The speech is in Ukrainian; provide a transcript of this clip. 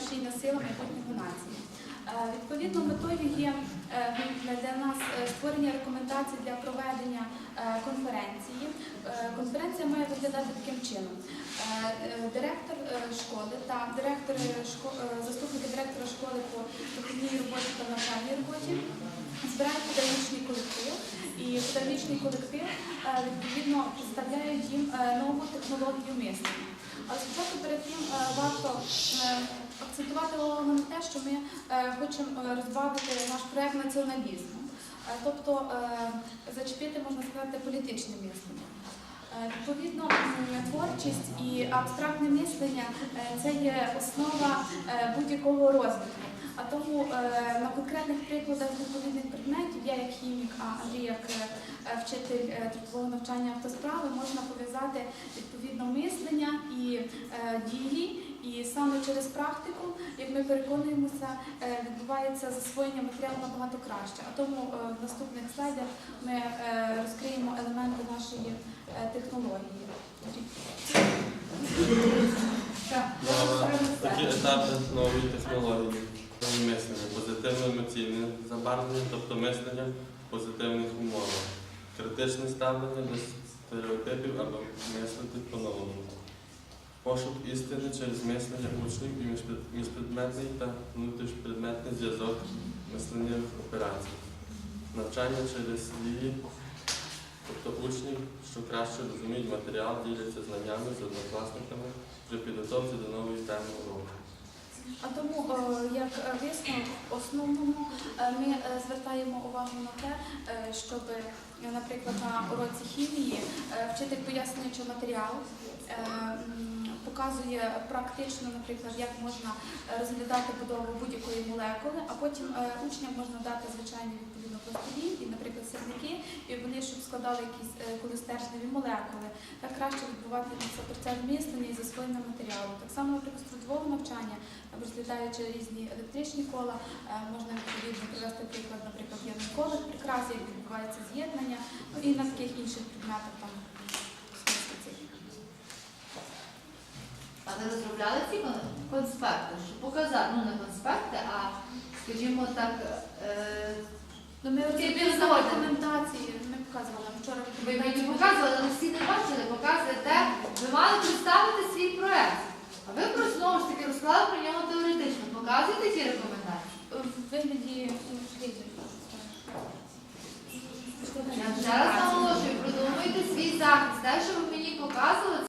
рушійна сила майбутнього нації. Е, Відповідно, метою є е, для нас е, створення рекомендацій для проведення конференції. Конференція має виглядати таким чином. Директор школи та е, заступники директора школи по виховній роботі та навчальній роботі збирають педагогічний колектив, і педагогічний колектив відповідно представляють їм нову технологію мислення. Але спочатку перед тим варто акцентувати на те, що ми е, хочемо е, розбавити наш проект націоналізмом, Е, тобто зачепити, можна сказати, політичне мислення. Відповідно, творчість і абстрактне мислення це є основа будь-якого розвитку. А тому на конкретних прикладах відповідних предметів, я як хімік, а Андрій як вчитель трудового навчання автосправи, можна пов'язати відповідно мислення і е, дії. І саме через практику, як ми переконуємося, е, відбувається засвоєння матеріалу набагато краще. А тому е, в наступних слайдах ми розкриємо елементи нашої технології. Такі етапи нової технології. Мислення, позитивно-емоційне забарвлення, тобто мислення в позитивних умовах, критичне ставлення до стереотипів або мислити по-новому. Пошук істини через мислення учнів і міжпредметний та внутрішпредметний зв'язок мисленнєвих операцій. Навчання через дії, тобто учнів, що краще розуміють матеріал, діляться знаннями з однокласниками при підготовці до нової теми уроку. А тому, е, як висновок, основному е, ми е, звертаємо увагу на те, щоб, наприклад, на уроці хімії вчитель пояснюючи матеріал, показує практично, наприклад, як можна розглядати будову будь-якої молекули, а потім учням можна дати звичайні відповідно пластилі і, наприклад, сірники, і щоб складали якісь е, колистержневі молекули. Так краще відбуватиметься процес мислення і засвоєння матеріалу. Так само, наприклад, трудового навчання, розглядаючи різні електричні кола, е, можна відповідно привести приклад, наприклад, є колих прикрас, як відбувається з'єднання, ну і на таких інших предметах там. А ви розробляли ці конспекти, щоб показати, ну не конспекти, а скажімо так, е, Ну, ми Ці розробили показували вчора ви мені не показували, але всі не бачили, показуєте, ви мали представити свій проект. А ви просто знову ж таки розклали про нього теоретично. Показуєте ті рекомендації.